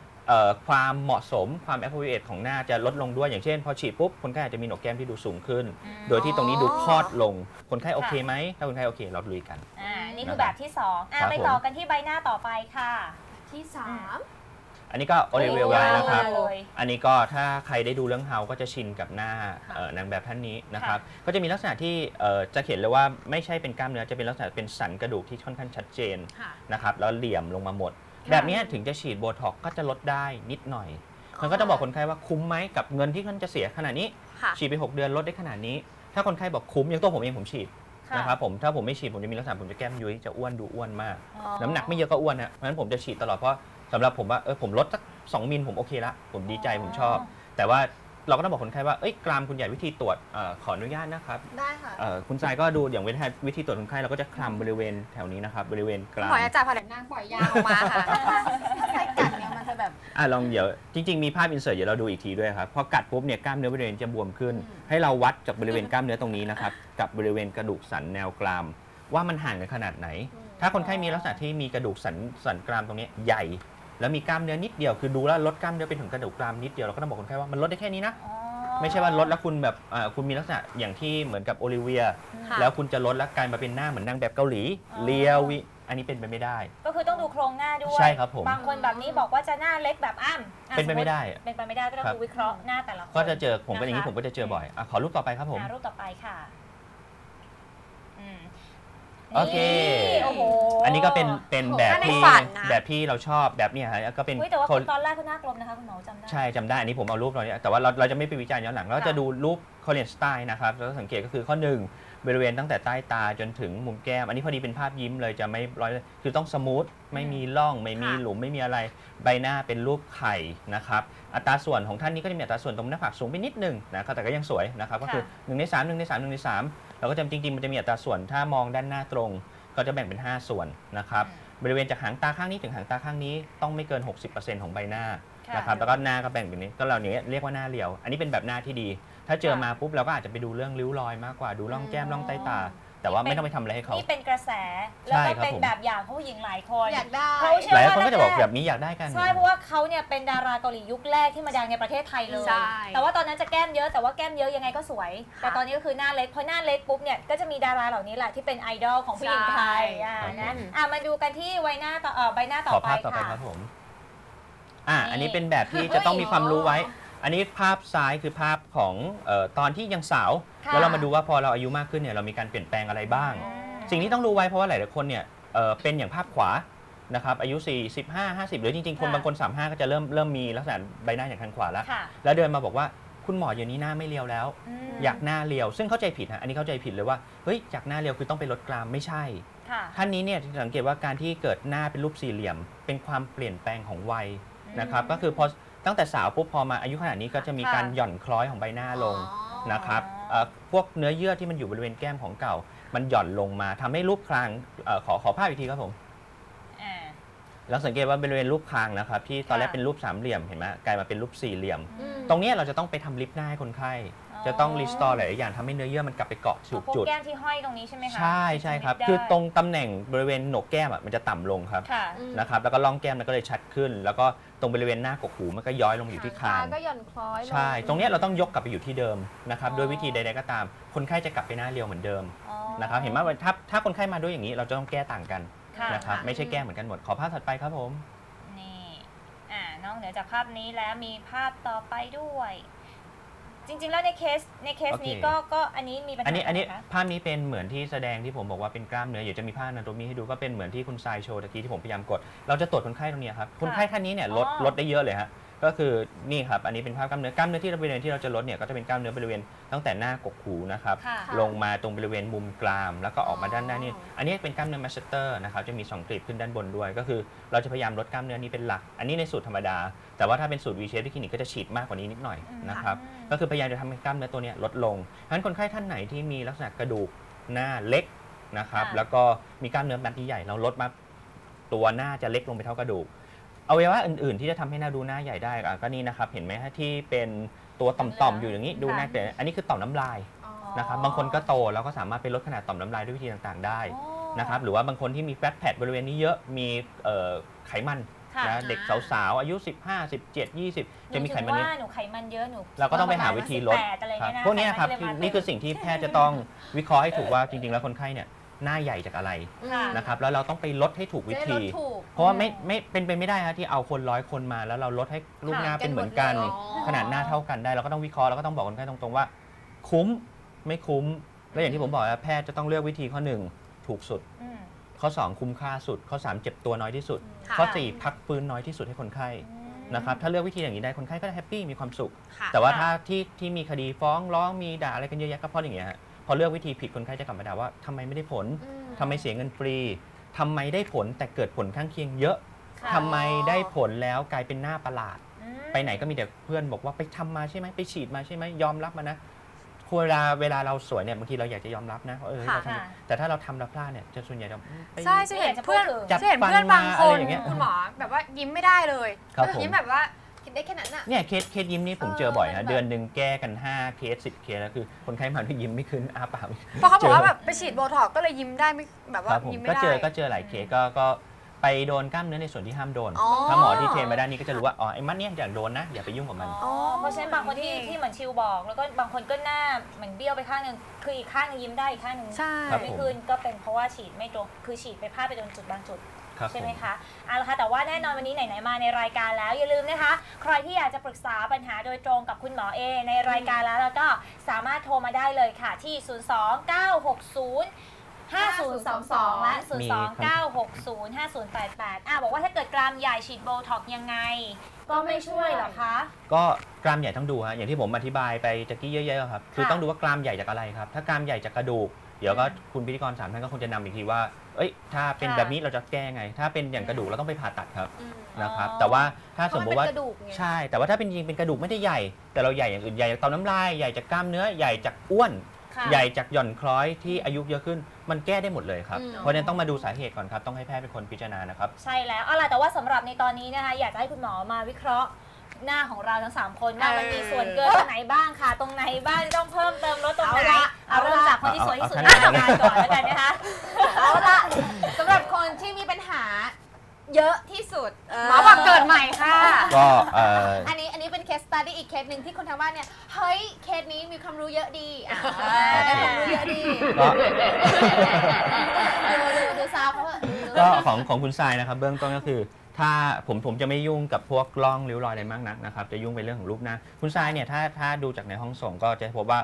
ความเหมาะสมความ appropriate ของหน้าจะลดลงด้วยอย่างเช่น พอฉีดปุ๊บคนไข้อาจจะมีโหนกแก้มที่ดูสูงขึ้น อืม โดยที่ตรงนี้ดูคลอดลงคนไข้โอเคค่ะไหมถ้าคนไข้โอเคเราลุยกัน อ่านี่คือแบบที่สองอ่าครับไปผมต่อกันที่ใบหน้าต่อไปค่ะที่สาม อันนี้ก็โอลิเวียไว้นะครับ เลย อันนี้ก็ถ้าใครได้ดูเรื่องเฮาก็จะชินกับหน้าเอ่อนางแบบท่านนี้นะครับ ก็จะมีลักษณะที่เอ่อจะเห็นเลยว่าไม่ใช่เป็นกล้ามเนื้อจะเป็นลักษณะเป็นสันกระดูกที่ค่อนข้างชัดเจนค่ะ นะครับแล้วเหลี่ยมลงมาหมด แบบเนี้ยถึงจะฉีดโบท็อกซ์ก็จะลดได้นิดหน่อย มันก็จะบอกคนไข้ว่าคุ้มไหมกับเงินที่ท่านจะเสียขนาดนี้ ค่ะ ฉีดไป 6 เดือนลดได้ขนาดนี้ ถ้าคนไข้บอกคุ้มอย่างตัวผมเองผมฉีดค่ะ นะครับผมถ้าผมไม่ฉีดผมจะมีลักษณะผมจะแก้มยุ้ยจะอ้วนดูอ้วนมาก อ๋อ น้ำหนักไม่เยอะก็อ้วนฮะเพราะฉะนั้นผมจะฉีดตลอดเพราะสำหรับผมว่าเออผมลดสักสองมิลผมโอเคละ ผมดีใจผมชอบ แต่ว่า เราก็ต้องบอกคนไข้ว่าเอ้ยกรามคุณใหญ่วิธีตรวจเอ่อขออนุญาตนะครับได้ค่ะเอ่อคุณทรายก็ดูอย่างวิธีวิธีตรวจคนไข้เราก็จะคลำบริเวณแถวนี้นะครับบริเวณกราม หมอจะจ่ายผ่านนางปล่อยยางออกมาค่ะใส่กัดเนี่ยมันจะแบบ อะลองเดี๋ยวจริง ๆ มีภาพอินเสิร์ตเดี๋ยวเราดูอีกทีด้วยครับพอกัดปุ๊บเนี่ยกล้ามเนื้อบริเวณจะบวมขึ้น อืม ให้เราวัดจากบริเวณกล้ามเนื้อตรงนี้นะครับ กับบริเวณกระดูกสันแนวกราม ว่ามันห่างกันขนาดไหน ถ้าคนไข้มีลักษณะที่มีกระดูกสันสันกรามตรงนี้ใหญ่ แล้วมีกล้ามเนื้อนิดเดียวคือดูแล้วลดกล้ามเนื้อไปถึงกระดูกกรามนิดเดียวเราก็ต้องบอกคนไข้ว่ามันลดได้แค่นี้นะ อ๋อ ไม่ใช่ว่าลดแล้วคุณแบบอ่าคุณมีลักษณะอย่างที่เหมือนกับโอลิเวีย ค่ะ แล้วคุณจะลดแล้วกลายมาเป็นหน้าเหมือนนางแบบเกาหลีอ๋อ เลียววิอันนี้เป็นไปไม่ได้ ก็คือต้องดูโครงหน้าด้วยใช่ครับผม บางคนแบบนี้บอกว่าจะหน้าเล็กแบบอ้ำอะเป็นไปไม่ได้ เป็นไปไม่ได้ก็ต้องครับ ดูวิเคราะห์หน้าแต่ละคน ก็จะเจอผมก็อย่างนี้นะคะ ผมก็จะเจอบ่อยอะขอรูปต่อไปครับผม อะรูปต่อไปค่ะ อืม โอเคนี่โอ้โห อันนี้ก็เป็นเป็นแบบถ้าในที่ฝันนะ แบบที่เราชอบแบบเนี้ยฮะก็เป็นอุ๊ยแต่ว่าคนตอนแรกเขาหน้ากลมนะคะคุณหมอจำได้ ใช่จำได้อันนี้ผมเอารูปเราเนี่ยแต่ว่าเราเราจะไม่ไปวิจารณ์ย้อนหลัง เราค่ะจะดูรูปคอเรียนสไตล์นะครับแล้วสังเกตก็คือข้อหนึ่งบริเวณตั้งแต่ใต้ตาจนถึงมุมแก้ม อันนี้พอดีเป็นภาพยิ้มเลยจะไม่ร้อยคือต้องสมูทไม่มีร่อง ไม่มีค่ะหลุมไม่มีอะไรใบหน้าเป็นรูปไข่นะครับอัตราส่วนของท่านนี้ก็จะมีอัตราส่วนตรงหน้าผากสูงไปนิดนึงนะครับแต่ก็ยังสวยนะครับก็คือ1ใน3 1ใน3 1ใน3 เราก็จะจริงๆมันจะมีอัตราส่วนถ้ามองด้านหน้าตรง ก็จะแบ่งเป็น 5 ส่วนนะครับบริเวณจากหางตาข้างนี้ถึงหางตาข้างนี้ต้องไม่เกิน 60%ของใบหน้าค่ะนะครับแล้วก็หน้าก็แบ่งเป็นนี้ก็เราอย่างเงี้ยเรียกว่าหน้าเรียว อันนี้เป็นแบบหน้าที่ดี ถ้าเจอค่ะมาปุ๊บเราก็อาจจะไปดูเรื่องริ้วรอยมากกว่าดูร่องแก้มร่องใต้ตา แต่ว่าไม่ต้องไปทำอะไรให้เขา นี่เป็นกระแส แล้วใช่ก็ครับเป็นผม แบบอย่างของผู้หญิงหลายคน อยากได้เขาเชื่อหลายว่าคนก็จะบอกแรๆแบบนี้อยากได้กัน ใช่เพราะว่าเขาเนี่ยเป็นดาราเกาหลียุคแรกที่มาดังในประเทศไทยเลย ใช่แต่ว่าตอนนั้นจะแก้มเยอะแต่ว่าแก้มเยอะยังไงก็สวย ค่ะแต่ตอนนี้ก็คือหน้าเล็กพอหน้าเล็กปุ๊บเนี่ยก็จะมีดาราเหล่านี้แหละที่เป็นไอดอลของผู้หญิงไทยใช่ อ่าครับนะอะมาดูกันที่ใบหน้าต่อเอ่อใบหน้าต่อขอไปภาพต่อไปค่ะ ครับผม อ่านี่อันนี้เป็นแบบที่จะต้องมีความรู้ไว้ อันนี้ภาพซ้ายคือภาพของเอ่อตอนที่ยังสาว ค่ะแล้วเรามาดูว่าพอเราอายุมากขึ้นเนี่ยเรามีการเปลี่ยนแปลงอะไรบ้างอืมสิ่งที่ต้องรู้ไว้เพราะว่าหลายๆคนเนี่ยเอ่อเป็นอย่างภาพขวานะครับอายุ 45 50 หรือจริงๆ คนค่ะ บางคน 35 ก็จะเริ่มเริ่มมีลักษณะใบหน้าอย่างทางขวาแล้ว ค่ะแล้วเดินมาบอกว่าคุณหมอเดี๋ยวนี้หน้าไม่เรียวแล้ว มอยากหน้าเรียว ซึ่งเข้าใจผิดฮะอันนี้เข้าใจผิดเลยว่าเฮ้ยจากหน้าเรียวคือต้องไปลดกรามไม่ใช่ ค่ะ ท่านนี้เนี่ยสังเกตว่าการที่เกิดหน้าเป็นรูปสี่เหลี่ยม เป็นความเปลี่ยนแปลงของวัยนะครับก็คือพอ ตั้งแต่สาวปุ๊บพอมาอายุขนาดนี้ก็จะมีการค่ะหย่อนคล้อยของใบหน้าลงนะครับเอ่อพวกเนื้อเยื่อที่มันอยู่บริเวณแก้มของเก่า มันหย่อนลงมาทำให้รูปคางเออขอขอภาพอีกทีครับผม อ่า เราสังเกตว่าบริเวณรูปคางนะครับที่ตอนแรกค่ะ เป็นรูปสามเหลี่ยมเห็นไหมกลายมาเป็นรูปสี่เหลี่ยม อืม ตรงเนี้ยเราจะต้องไปทำลิฟต์หน้าให้คนไข้อ๋อ จะต้องรีสตอร์หลายๆอย่างทำให้เนื้อเยื่อมันกลับไปเกาะถูกพวกจุด แก้มที่ห้อยตรงนี้ใช่ไหมคะใช่ใช่ครับ ได้คือตรงตำแหน่งบริเวณโหนกแก้มอะมันจะต่ำลงครับค่ะ อืมนะครับแล้วก็ร่องแก้มมันก็เลยชัดขึ้น แล้วก็ตรงบริเวณหน้ากกหูมันก็ย้อยลงมาอยู่ที่คาง ก็หย่อนคล้อยลง ใช่ ตรงเนี้ยเราต้องยกกลับไปอยู่ที่เดิมนะครับ อ๋อ ด้วยวิธีใดๆก็ตาม คนไข้จะกลับไปหน้าเรียวเหมือนเดิมอ๋อนะครับ เห็นไหมว่าถ้าถ้าคนไข้มาด้วยอย่างนี้ เราจะต้องแก้ต่างกันค่ะนะครับ ไม่ใช่แก้เหมือนกันหมด ขอภาพถัดไปครับผม นี่อ่านอกเหนือจากภาพนี้แล้วมีภาพต่อไปด้วย จริง ๆ แล้วในเคสในเคสนี้โอเค ก็ก็อันนี้มีปัญหาอันนี้อันนี้ะไรคะ ภาพนี้เป็นเหมือนที่แสดงที่ผมบอกว่าเป็นกล้ามเนื้อเดี๋ยวจะมีภาพนาโตมีให้ดูก็เป็นเหมือนที่คุณทรายโชว์ตะกี้ที่ผมพยายามกด เราจะตรวจคนไข้ตรงเนี้ยครับคนไข้ท่านนี้เนี่ยลดอ๋อ ลดได้เยอะเลยฮะ ก็คือนี่ครับอันนี้เป็นภาพกล้ามเนื้อกล้ามเนื้อที่บริเวณที่เราจะลดเนี่ยก็จะเป็นกล้ามเนื้อบริเวณตั้งแต่หน้ากกหูนะครับค่ะลงมาตรงบริเวณมุมกราม แล้วก็ออกมาด้านหน้านี่อันนี้เป็นกล้ามเนื้อมาสเตอร์นะครับจะมี2กลีบขึ้นด้านบนด้วย ก็คือเราจะพยายามลดกล้ามเนื้อนี้เป็นหลัก อันนี้ในสูตรธรรมดา แต่ว่าถ้าเป็นสูตร V shape ที่คลินิกก็จะฉีดมากกว่านี้นิดหน่อยอืมนะครับอืมก็คือพยายามจะทำให้กล้ามเนื้อตัวเนี้ยลดลงฉะนั้นคนไข้ท่านไหนที่มีลักษณะกระดูกหน้าเล็กนะครับ ค่ะแล้วก็มีกล้ามเนื้อมัดที่ใหญ่ เราลดมาตัวหน้าจะเล็กลงไปเท่ากระดูก อวัยวะอื่นๆ ที่จะทำให้หน้าดูหน้าใหญ่ได้อะก็นี่นะครับ เห็นไหมฮะที่เป็นตัวต่อมๆอยู่อย่างนี้ดูหน้าแต่อันนี้คือต่อมน้ำลายอ๋อนะครับ บางคนก็โตแล้วก็สามารถไปลดขนาดต่อมน้ำลายด้วยวิธีต่างๆ ได้อ๋อ นะครับหรือว่าบางคนที่มีแฟตแพดบริเวณนี้เยอะมีเอ่อไขมันค่ะ นะเด็กสาวๆอายุ 15 17 20 จะมีไขมันหเยถึงอะ ว่าหนูไขมันเยอะหนูเราก็ต้องไปหาวิธีลด18อะไรครับเงี้ยนะพวกเนี้ยครับไขมัคือเลยมานี่คือสิ่งที่แพทย์จะต้องวิเคราะห์ให้ถูกว่าจริงๆ แล้วคนไข้เนี่ย หน้าใหญ่จากอะไรค่ะนะครับแล้วเราต้องไปลดให้ถูกวิจะได้ลธี ดถูก เพราะว่าไม่ไม่เป็นไปไม่ได้ครับที่เอาคนร้อยคนมา แล้วเราลดให้รูปหน้าเป็นเหมือนกันหดเลยอ๋อขนาดหน้าเท่ากันได้เราก็ต้องวิเคราะห์แล้วก็ต้องบอกคนไข้ตรงๆว่า คุ้มไม่คุ้ม แล้วอย่างที่ผมบอกแล้วแพทย์จะต้องเลือกวิธีข้อหนึ่งถูกสุด อืม ข้อ2คุ้มค่าสุด ข้อ3เจ็บตัวน้อยที่สุด ค่ะ ข้อ4พักฟื้นน้อยที่สุดให้คนไข้อืมนะครับถ้าเลือกวิธีอย่างนี้ได้คนไข้ก็จะแฮปปี้มีความสุข ค่ะ แต่ว่าถ้าที่ที่มีคดีฟ้องร้องมีด่าอะไรกันเยอะแยะก็เพราะอย่างเงี้ยฮะ พอเลือกวิธีผิดคนไข้จะกลับมาด่าว่าทำไมไม่ได้ผลอืมทำไมเสียเงินฟรีทำไมได้ผลแต่เกิดผลข้างเคียงเยอะค่ะทำไมได้ผลแล้วกลายเป็นหน้าประหลาด อืม ไปไหนก็มีแต่เพื่อนบอกว่าไปทำมาใช่ไหมไปฉีดมาใช่ไหมยอมรับมานะเวลาเวลาเราสวยเนี่ยบางทีเราอยากจะยอมรับนะว่าเออค่ะ เราทำแต่ถ้าเราทำแล้วพลาดเนี่ยจะส่วนใหญ่จะไป ใช่จะเห็นเพื่อนจับจะเห็นฟันเพื่อนบางมาคอะไรนอย่างเงี้ยคุณหมอแบบว่ายิ้มไม่ได้เลยครับผม ยิ้มแบบว่า คิดได้แค่นั้นน่ะ เนี่ยเคสเคสยิ้มนี่ผมเจอบ่อยเออฮะมันแบบเดือนหนึ่งแก้กัน 5 เคส 10 เคสแล้วคือคนไข้มาด้วยยิ้มไม่ขึ้นอ้าปากไม่เพราะเขาบอกว่าเจอแบบไปฉีดโบท็อกซ์ก็เลยยิ้มได้ไม่แบบคว่ารับผมยิ้มไม่ก็ได้ เจอก็เจอหลายเคสก็ก็ไปโดนกล้ามเนื้อในส่วนที่ห้ามโดน อ๋อ ถ้าหมอที่เทรนมาด้านนี้ก็จะรู้ว่าอ๋อไอ้มัดเนี่ยอย่าโดนนะอย่าไปยุ่งกับมัน อ๋อเพราะฉะนั้นบางคนที่นี่ที่เหมือนชิวบอก แล้วก็บางคนก็หน้าเหมือนเบี้ยวไปข้างหนึ่งคืออีกข้างหนึงยิ้มได้อีกข้างหนึงใช่ ครับ ไม่ขึ้นก็เป็นเพราะว่าฉีดไม่ตรงคือฉีดไปพลาดไปโดนจุดบางจุด ครับใช่ผไหมมคะเอาละค่ะแต่ว่าแน่นอนวันนี้ไหนๆมาในรายการแล้วอย่าลืมนะคะ ใครที่อยากจะปรึกษาปัญหาโดยตรงกับคุณหมอเอในรายการแล้วแล้วก็สามารถโทรมาได้เลยค่ะที่ 02960 5022 และ 02960 5088อะบอกว่าถ้าเกิดกรามใหญ่ฉีดโบท็อกซ์ยังไง ก็ไม่ช่วยเหรอคะ ก็กรามใหญ่ต้องดูฮะอย่างที่ผมอธิบายไปตะกี้เยอะๆครับคือค่ะต้องดูว่ากรามใหญ่จากอะไรครับ ถ้ากรามใหญ่จากกระดูก เดี๋ยวก็คุณพิธีกรสามท่านก็คงจะนำอีกทีว่า เอ้ย ถ้าเป็นค่ะ แบบนี้เราจะแก้ไง ถ้าเป็นอย่างกระดูกเราต้องไปผ่าตัดครับอืม นะครับ อ๋อ แต่ว่าถ้าเพสมราะมมันติว่าเป็นกระดูกไง ใช่ แต่ว่าถ้าเป็นจริงเป็นกระดูกไม่ได้ใหญ่ แต่เราใหญ่อย่างอื่นใหญ่จากเตาน้ำลายใหญ่จากกล้ามเนื้อใหญ่จากอ้วน ค่ะ ใหญ่จากหย่อนคล้อยที่อายุเยอะขึ้น มันแก้ได้หมดเลยครับ อืม เพราะฉะนั้นต้องมาดูสาเหตุก่อนครับ ต้องให้แพทย์เป็นคนพิจารณานะครับ ใช่แล้วเอาล่ะแต่ว่าสำหรับในตอนนี้นะคะ อยากจะให้คุณหมอมาวิเคราะห์ หน้าของเราทั้งสามคนว่าเออมันมีส่วนเกินตรงไหนบ้างค่ะ ตรงไหนบ้างที่ต้องเพิ่มเติมลดตรงไหนเอาละเอาเริ่มจากคนที่สวยที่สุดเอาในเอารายการก่อนแล้วกันนะคะเอาละสำหรับคนที่มีปัญหาเยอะที่สุดหมอบอกเกิดใหม่ค่ะก็เอ่ออันนี้อันนี้เป็นเคสตัดดี้อีกเคสหนึ่งที่คนทางบ้านเนี่ยเฮ้ยเคสนี้มีความรู้เยอะดีอะได้ความรู้เยอะดีก็ดูดูดูซาวเขาเถอะดูก็ของของคุณทรายนะครับ เบื้องต้นก็คือ ถ้าผมผมจะไม่ยุ่งกับพวกร่องริ้วรอยอะไรมากนักนะครับจะยุ่งไปเรื่องของรูปหน้า คุณทรายเนี่ยถ้าถ้าดูจากในห้องส่งก็จะพบว่า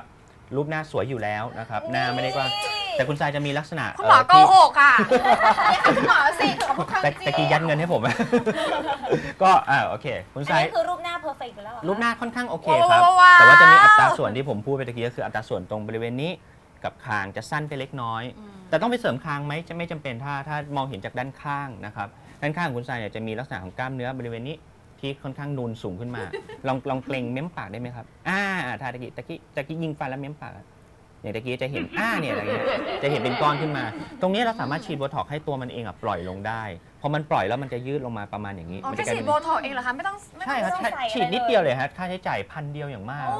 รูปหน้าสวยอยู่แล้วนะครับหน้าไม่ได้กว้างแต่คุณทรายจะมีลักษณะคุณหมอโกเที่หกค่ะเนี่ยคุณหมอสิเขาพูดความแต่จริแต่งกี้ยัดเงินให้ผม ก็อ่าโอเค คุณอันทรายนี้คือรูปหน้าเพอร์เฟกต์อยู่แล้วเหรอคะรูปหน้าค่อนข้างโอเคว้าวครับ ว้าวแต่ว่าจะมีอัตราส่วนที่ผมพูดไปตะกี้ก็คืออัตราส่วนตรงบริเวณนี้กับคางจะสั้นไปเล็กน้อยแต่ต้องไปเสริมคางไหมจะไม่จำเป็นถ้าถ้ามองเห็นจากด้านข้างนะครับ ด้านข้างของคุณทรายเนี่ยจะมีลักษณะของกล้ามเนื้อบริเวณนี้ที่ค่อนข้างนูนสูงขึ้นมา ลองลองเกรงเม้มปากได้ไหมครับ อ่าถ้าตะกี้ตะกี้ตะกี้ยิงฟันแล้วเม้มปากอะอย่างตะกี้จะเห็นอ่าเนี่ยอะไรเงี้ยจะเห็นเป็นก้อนขึ้นมา ตรงนี้เราสามารถฉีดโบท็อกซ์ให้ตัวมันเองอะปล่อยลงได้ พอมันปล่อยแล้วมันจะยืดลงมาประมาณอย่างนี้อ๋อมันแค่จะกลายฉีดเป็นโบท็อกซ์เองเหรอคะ ไม่ต้องไม่ต้ใช่องครับไม่ต้องใส่อะไรฉีดนิดเดียวเลยครับค่าใช้จ่ายพันเดียวอย่างมาก โอ้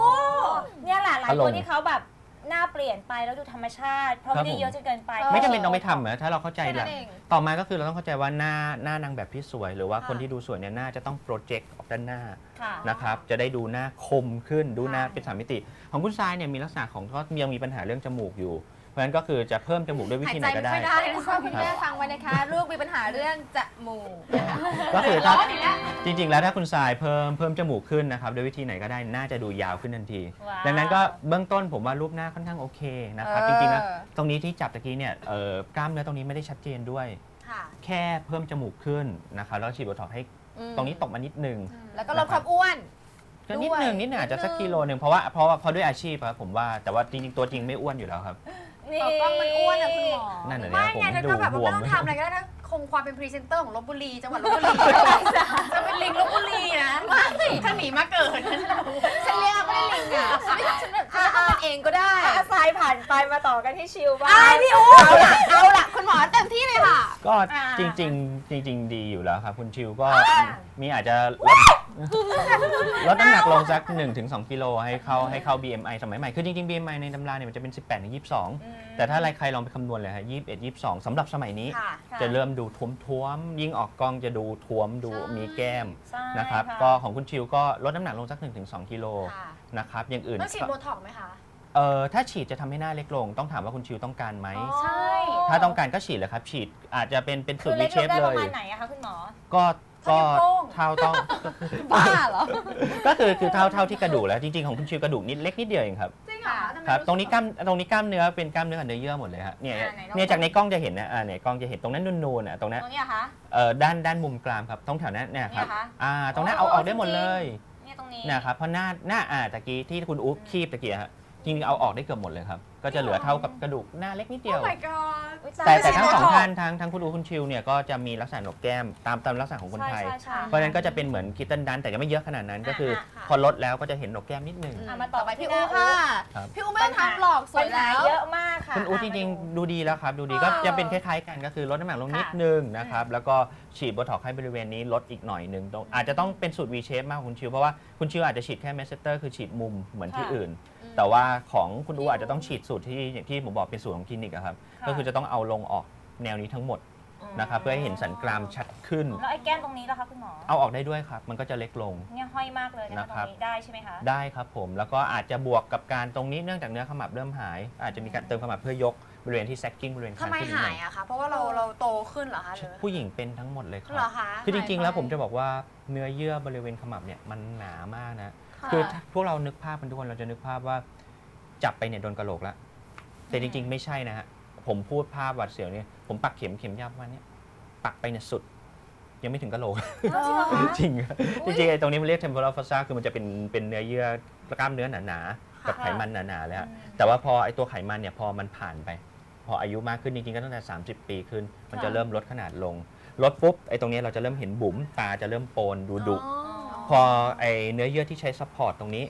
เนี่ยแหละหลายอารคมนณ์ที่เขาแบบ หน้าเปลี่ยนไปแล้วดูธรรมชาติ เพราะครัไม่บได้ผมเยอะจนเกินไป ไม่จำเป็นต้องไปทำเหรอถ้าเราเข้าใจแค่แหนั้ละนเองต่อมาก็คือเราต้องเข้าใจว่าหน้าหน้านางแบบที่สวย หรือว่าค่ะคนที่ดูสวยเนี่ยหน้าจะต้องโปรเจกต์ออกด้านหน้าค่ะ นะครับจะได้ดูหน้าคมขึ้นดูหน้าค่ะ เป็นสามมิติ ของคุณทรายเนี่ยมีลักษณะของก็ยังมีปัญหาเรื่องจมูกอยู่เพ ราะฉะนั้นก็คือจะเพิ่มจมูกด้วยวิหายธีไหใจนก็ไม่ได้ ค่อยได้คุณนะพ่อคะคุณแม่ฟังไว้นะคะ ลูกมีปัญหาเรื่องจมูกก็คือถ้าร้อนอีกแล้ว จริง ๆ แล้วถ้าคุณทรายเพิ่มเพิ่มจมูกขึ้นนะครับด้วยวิธีไหนก็ได้น่าจะดูยาวขึ้นทันที ว้าว ดังนั้นก็เบื้องต้นผมว่ารูปหน้าค่อนข้างโอเคนะครับเออจริงๆแล้วตรงนี้ที่จับตะกี้เนี่ยเอ่อกล้ามเนื้อตรงนี้ไม่ได้ชัดเจนด้วย ค่ะแค่เพิ่มจมูกขึ้นนะครับแล้วฉีดโบท็อกซ์ให้อืมตรงนี้ตกมานิดนึง แล้วก็ลดความอ้วน ก็นิดนึงด้วยนิดหนึงอาจจะสักนิดนึงกิโลหนึ่งเพราะว่าเพราะว่าเพราะด้วยอาชีพครับผมว่าแต่ว่าจริงๆตัวจริงไม่อ้วนอยู่แล้วครับ นี่อ๋อกล้องมันอ้วนอะคุณหมอ นั่นน่ะไม่ผมไงเธอดูก็แบบบว่าวมไม่ต้องทำอะไรก็ได้นะคงความเป็นพรีเซนเตอร์ของลบบุรีจังหวัดลบบุรีจะเป็นลิงลบบุรีนะไม่ถ้าหนีมาเกิดนะฉันเรียกไม่ได้ลิงอะฉันไม่ฉันแบบฉันทำมันเองก็ได้ อาทรายผ่านไปมาต่อกันที่ชิลบ้างอ่าพี่อู๋เอาละเอาละคุณหมอเต็มที่เลยค่ะ ก็อ่าจริงๆ จริง ๆ ดีอยู่แล้วครับ คุณชิวก็อ่ามีอาจจะลด ลดน้ำหนักลงสัก 1-2 กิโลให้เข้าให้เข้า BMI สมัยใหม่ คือจริงๆ BMI ในตำราเนี่ยมันจะเป็น 18-22 แต่ถ้าใครลองไปคำนวณเลยฮะ21 22สำหรับสมัยนี้ ค่ะค่จะเริ่มดูท้วมๆ ยิ่งออกกล้องจะดูท้วมดูใช่มีแก้มใช่นะครับะก็ของคุณชิวก็ลดน้ำหนักลงสัก 1-2 กิโลค่ะนะครับ อย่างอื่นต้องฉีดโบท็อกซ์ไหมคะ เอ่อถ้าฉีดจะทำให้หน้าเล็กลง ต้องถามว่าคุณชิวต้องการไหมใช่ ถ้าต้องการก็ฉีดเลยครับ ฉีดอาจจะเป็นเป็นสูคืตอรเล็วีกเชลงฟได้เลประยมาณไหนอะคะคุณหมอ ก็ ก็เท่านิ้วโป้งเท่าต้องบ้าเหรอ ก็คือคือเท่าเท่าที่กระดูกแล้วจริงๆของคุณชิวกระดูกนิดเล็กนิดเดียวเองครับจริงเหรอทำไมครับสึตรงนี้กล้ามตรงนี้กล้ามเนื้อเป็นกล้ามเนื้อกับเนื้อเยื่อหมดเลยฮะเนี่ยอ่าไหนลอง เนี่ยจากในกล้องจะเห็นนะอ่าเนี่ยกล้องจะเห็นตรงนั้นนูนๆอะตรงนั้นตรงนี้อะคะ เอ่อด้านด้านมุมกรามครับตรงแถวนั้นเนี่ยครับเนี่ยคะอ่าตรงนั้นอ๋อเอาออกได้หมดเลยเนี่ยตรงนี้เนะครับเพราะหน้าหน้าอ่าตะกี้ที่คุณอุ๊บคีบตะกี้ฮะ จริงๆเอาออกได้เกือบหมดเลยครับ ก็จะเหลือเท่ากับกระดูกหน้าเล็กนิดเดียวโอ้ my god อุ๊ยแต่ายแต่ทั้งสองไม่ใช่ท่านทั้งทั้งคุณอูคุณชิวเนี่ยก็จะมีลักษณะหนกแก้มตามตามลักษณะของคนไทย ใช่ใช่เพราะฉะนั้นก็จะเป็นเหมือนคิตตันดันแต่จะไม่เยอะขนาดนั้นก็คืออะพอลดแล้วก็จะเห็นหนกแก้มนิดนึง อะมาต่อไปพี่ที่อูหน้าค่ะ ครับ พี่อูไม่ต้องทำหลอกสวปัยญหาแล้วเยอะมากค่ะคุณอูะจริงมาๆดูดีแล้วครับ ดูดีเออก็จะเป็นคล้ายๆกันก็คือลดน้ำหนักลงนิดค่ะนึงนะครับแล้วก็ฉีดโบท็อกซ์ให้บริเวณนี้ลดอีกหน่อยนึงตรงอาจจะต้องเป็นสูตร V shape มากกว่าคุณชิวเพราะว่าคุณชิวอาจจะฉีดแค่เมสเซเตอร์คือฉีดมุมเหมือนที่อื่น แต่ว่าของคุณอูอาจจะต้องฉีดสูตรที่อย่างที่ผมบอกเป็นสูตรของคลินิกอะครับ ค่ะ ก็คือจะต้องเอาลงออกแนวนี้ทั้งหมดนะครับเพื่อให้เห็นสันกรามชัดขึ้น แล้วไอ้แก้มตรงนี้ล่ะคะคุณหมอเอาออกได้ด้วยครับ มันก็จะเล็กลง เนี่ยห้อยมากเลยนะคะตนะรครับ งนี้ได้ใช่ไหมคะได้ครับผม แล้วก็อาจจะบวกกับการตรงนี้เนื่องจากเนื้อขมับเริ่มหาย อาจจะมีการเติมขมับเพื่อยกบริเวณที่แซกกิ้งบริเวณทำคางไมขึ้นนิดหาหน่ยอยอะคะ เพราะว่าเราเราโตขึ้นเหรอคะหรือผู้หญิงเป็นทั้งหมดเลยคเหรรัอบคะคือจริงๆ แล้วผมหายไปจะบอกว่าเนื้อเยื่อบริเวณขมับเนี่ยมันหนามากนะ ค่ะคือถ้าพวกเรานึกภาพกันทุกคนเราจะนึกภาพว่าจับไปเนี่ยโดนกระโหลกแล้วแต่จริง ๆ ไม่ใช่นะฮะผมพูดภาพหวัดเสียวเนี่ยผมปักเข็มเข็มยับวันเนี้ยปักไปเนี่ยสุด ยังไม่ถึงกระโหลก อ้าวจริงเหรอคะ จริงอะจริงๆไอ้ตรงนี้มันเรียก temporal fossa คือมันจะเป็นเป็นเนื้อเยื่อกล้ามเนื้อหนาๆกับไขมันหนาๆเลยฮะแต่ว่าพอไอ้ตัวไขมันเนี่ยพอมันผ่านไป พออายุมากขึ้นจริงๆก็ตั้งแต่ 30 ปีขึ้น มันจะค่ะเริ่มลดขนาดลง ลดปุ๊บไอ้ตรงนี้เราจะเริ่มเห็นบุ๋มตาจะเริ่มโปนดูดุอ๋อ พอไอ้เนื้อเยื่อที่ใช้ซัพพอร์ตตรงนี้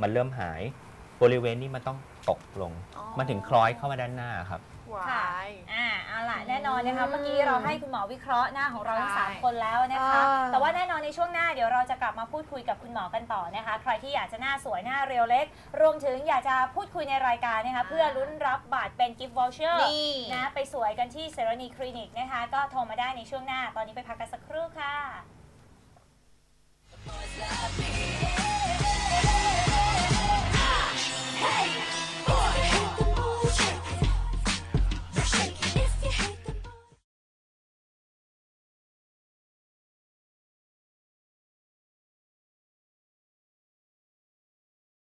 มันเริ่มหายบริเวณนี้มันต้องตกลง อ๋อ มันถึงคล้อยเข้ามาด้านหน้าครับวาค่ะยอ่าเอาล่ะแน่นอนนะคะ เมื่อกี้เราให้คุณหมอวิเคราะห์หน้าของเราทั้งสามใช่คนแล้วนะคะ อ่า แต่ว่าแน่นอนในช่วงหน้าเดี๋ยวเราจะกลับมาพูดคุยกับคุณหมอกันต่อนะคะ ใครที่อยากจะหน้าสวยหน้าเรียวเล็ก รวมถึงอยากจะพูดคุยในรายการนะคะ เพื่อลุ้นรับบัตรเป็นกิฟต์วอลเชอร์นี่ นะไปสวยกันที่เซร n นีคลินิกนะคะ ก็โทรมาได้ในช่วงหน้า ตอนนี้ไปพักกันสักครู่ค่ะ Boys love me.